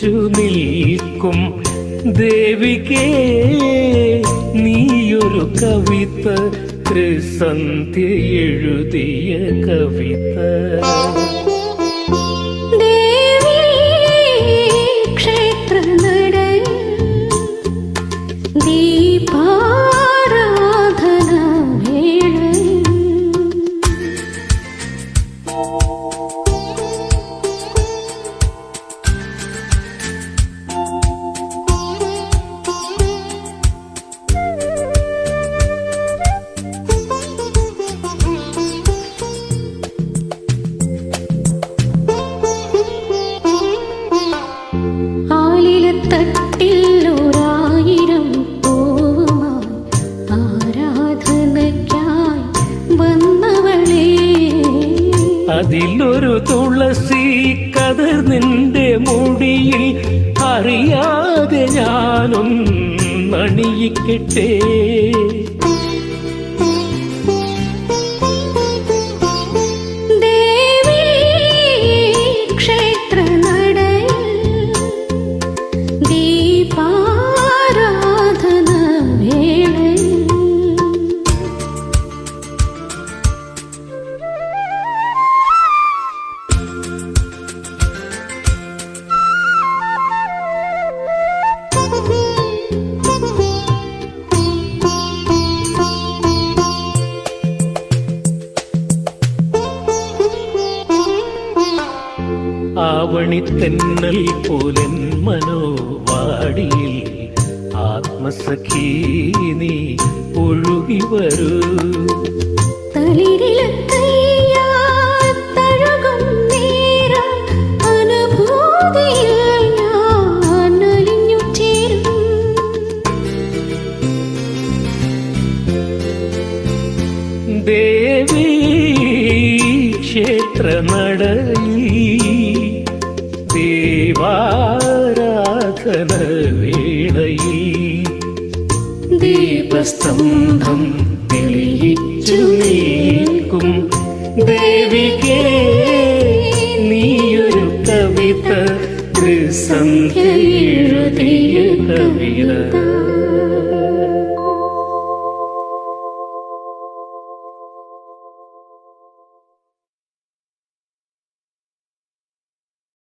തെളിയിച്ചു നിൽക്കും. ദേവികേ നീയൊരു കവിത ത്രിസന്ധ്യ എഴുതിയ കവിത. അതിലൊരു തുളസി കതിർ നിന്റെ മുടിയിൽ. അറിയാതെ ഞാനും നണിയിക്കട്ടെ ആവണിത്തെന്നൽ പോലൻ മനോവാടിയിൽ ആത്മസഖീ നീ ഒഴുകി വരൂ. ദേവി ക്ഷേത്ര നടയിൽ ദേവാരാധന വേളയിൽ ദീപസ്തംഭം തെളിയിച്ചു നിൽക്കും. ദേവികേ നീയൊരു കവിത ത്രിസന്ധ്യ കവിത.